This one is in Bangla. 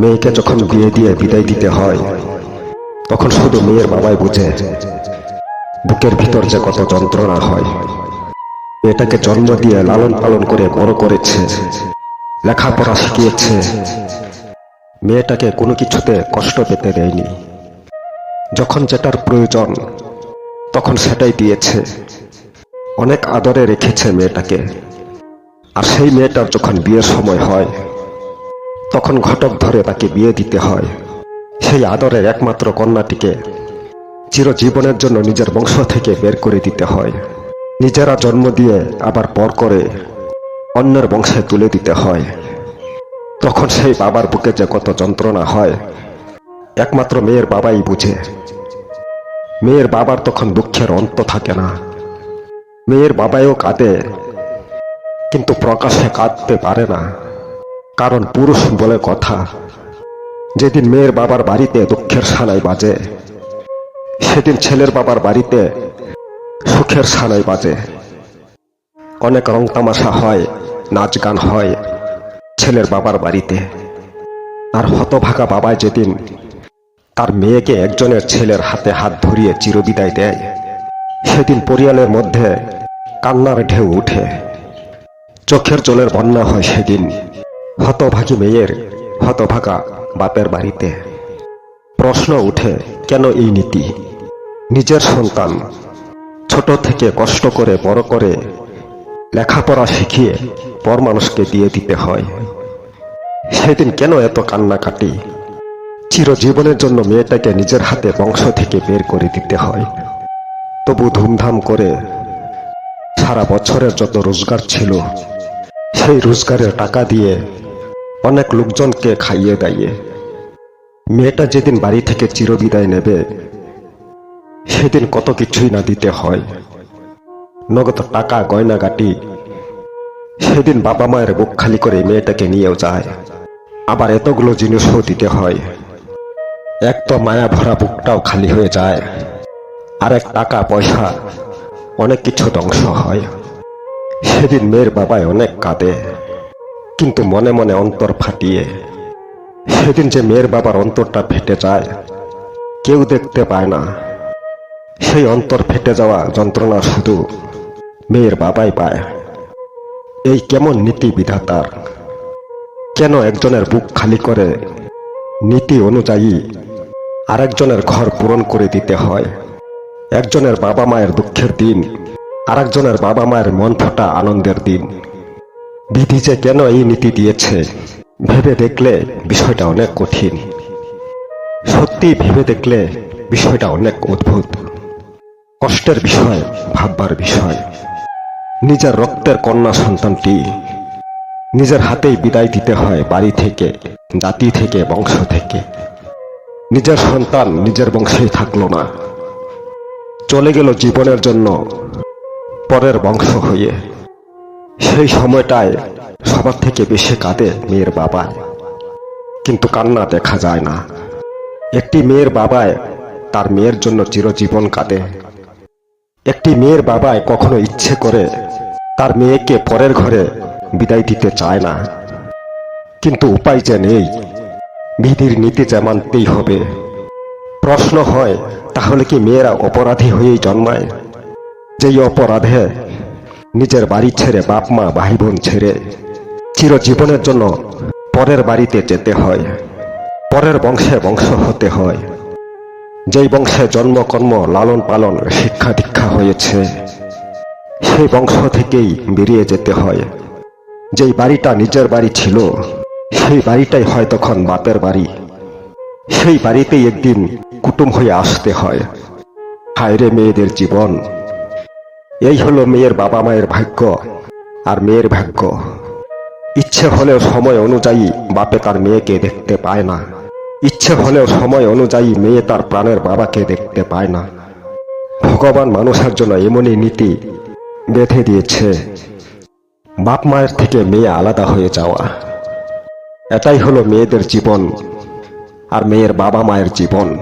মেয়েকে যখন বিয়ে দিয়ে বিদায় দিতে হয়, তখন শুধু মেয়ের বাবাই বুঝে বুকের ভিতর যে কত যন্ত্রণা হয়। মেয়েটাকে জন্ম দিয়ে লালন পালন করে বড় করেছে, লেখাপড়া শিখিয়েছে। মেয়েটাকে কোনো কিছুতে কষ্ট পেতে দেয়নি। যখন যেটার প্রয়োজন, তখন সেটাই দিয়েছে। অনেক আদরে রেখেছে মেয়েটাকে। আর সেই মেয়েটার যখন বিয়ের সময় হয় তখন ঘটক ধরে তাকে বিয়ে দিতে হয়। সেই আদরের একমাত্র কন্যাটিকে চিরজীবনের জন্য নিজের বংশ থেকে বের করে দিতে হয়। নিজেরা জন্ম দিয়ে আবার পর করে অন্যের বংশে তুলে দিতে হয়। তখন সেই বাবার বুকে যে কত যন্ত্রণা হয়, একমাত্র মেয়ের বাবাই বুঝে। মেয়ের বাবার তখন দুঃখের অন্ত থাকে না। মেয়ের বাবাইও কাঁদে, কিন্তু প্রকাশে কাঁদতে পারে না। কারণ পুরুষ বলে কথা। যেদিন মেয়ের বাবার বাড়িতে দুঃখের সানাই বাজে, সেদিন ছেলের বাবার বাড়িতে সুখের সানাই বাজে। অনেক রং তামাশা হয়, নাচ গান হয় ছেলের বাবার বাড়িতে। আর হতভাগা বাবায় যেদিন তার মেয়েকে একজনের ছেলের হাতে হাত ধরিয়ে চিরবিদায় দেয়, সেদিন পরিয়ালের মধ্যে কান্নার ঢেউ উঠে। চোখের জলের বন্যা হয় সেদিন। হতভাগী মেয়ের হতভাগা বাপের বাড়িতে। প্রশ্ন উঠে, কেন এই নীতি? নিজের সন্তান ছোট থেকে কষ্ট করে, বড় করে লেখাপড়া শিখিয়ে পর মানুষকে দিয়ে দিতে হয়। সেদিন কেন এত কান্নাকাটি? চিরজীবনের জন্য মেয়েটাকে নিজের হাতে বংশ থেকে বের করে দিতে হয়। তবু ধুমধাম করে সারা বছরের যত রোজগার ছিল, সেই রোজগারের টাকা দিয়ে অনেক লোকজনকে খাইয়ে দাইয়ে। মেয়েটা যেদিন বাড়ি থেকে চিরবিদায় নেবে, সেদিন কত কিছুই না দিতে হয়। নগদ টাকা, গয়নাগাটি, সেদিন বাবা মায়ের বুক খালি করে মেয়েটাকে নিয়েও যায়। আবার এতগুলো জিনিসও দিতে হয়। এক তো মায়া ভরা বুকটাও খালি হয়ে যায়। আর এক টাকা, পয়সা, অনেক কিছু ধ্বংস হয়। সেদিন মেয়ের বাবায় অনেক কাঁদে। কিন্তু মনে মনে অন্তর ফাটিয়ে, সেদিন যে মেয়ের বাবার অন্তরটা ফেটে যায়, কেউ দেখতে পায় না। সেই অন্তর ফেটে যাওয়া যন্ত্রণা শুধু মেয়ের বাবাই পায়। এই কেমন নীতি বিধাতার? কেন একজনের বুক খালি করে? নীতি অনুযায়ী আরেকজনের ঘর পূরণ করে দিতে হয়। একজনের বাবা মায়ের দুঃখের দিন, আরেকজনের বাবা মায়ের মন ফোটা আনন্দের দিন। বিধি যে কেন এই নীতি দিয়েছে? ভেবে দেখলে বিষয়টা অনেক কঠিন। সত্যি ভেবে দেখলে বিষয়টা অনেক অদ্ভুত। কষ্টের বিষয়, ভাববার বিষয়। নিজের রক্তের কন্যা সন্তানটি নিজের হাতেই বিদায় দিতে হয় বাড়ি থেকে, জাতি থেকে, বংশ থেকে। নিজের সন্তান নিজের বংশেই থাকল না। চলে গেল জীবনের জন্য পরের বংশ হয়ে। সেই সময়টায় সবার থেকে বেশি কাঁদে মেয়ের বাবায় কিন্তু কান্না দেখা যায় না। একটি মেয়ের বাবায় তার মেয়ের জন্য চিরজীবন কাঁদে। একটি মেয়ের বাবায় কখনো ইচ্ছে করে তার মেয়েকে পরের ঘরে বিদায় দিতে চায় না। কিন্তু উপায় যে নেই। বিধির নীতি যে মানতেই হবে। প্রশ্ন হয়, তাহলে কি মেয়েরা অপরাধী হয়েই জন্মায়? যেই অপরাধে নিজের বাড়ি ছেড়ে বাপ, মা, ভাই, বোন ছেড়ে চিরজীবনের জন্য পরের বাড়িতে যেতে হয়। পরের বংশে বংশ হতে হয়। যেই বংশে জন্মকর্ম লালন পালন, শিক্ষা দীক্ষা হয়েছে, সেই বংশ থেকেই বেরিয়ে যেতে হয়। যেই বাড়িটা নিজের বাড়ি ছিল, সেই বাড়িটাই হয় তখন বাপের বাড়ি। সেই বাড়িতেই একদিন কুটুম হয়ে আসতে হয়। হায়রে মেয়েদের জীবন এই হলো মেয়ের বাবা মায়ের ভাগ্য আর মেয়ের ভাগ্য। ইচ্ছে হলেও সময় অনুযায়ী বাপে তার মেয়েকে দেখতে পায় না। ইচ্ছে হলেও সময় অনুযায়ী মেয়ে তার প্রাণের বাবাকে দেখতে পায় না। ভগবান মানুষের জন্য এমনই নীতি বেঁধে দিয়েছে। বাপ মায়ের থেকে মেয়ে আলাদা হয়ে যাওয়া। এটাই হলো মেয়েদের জীবন আর মেয়ের বাবা মায়ের জীবন।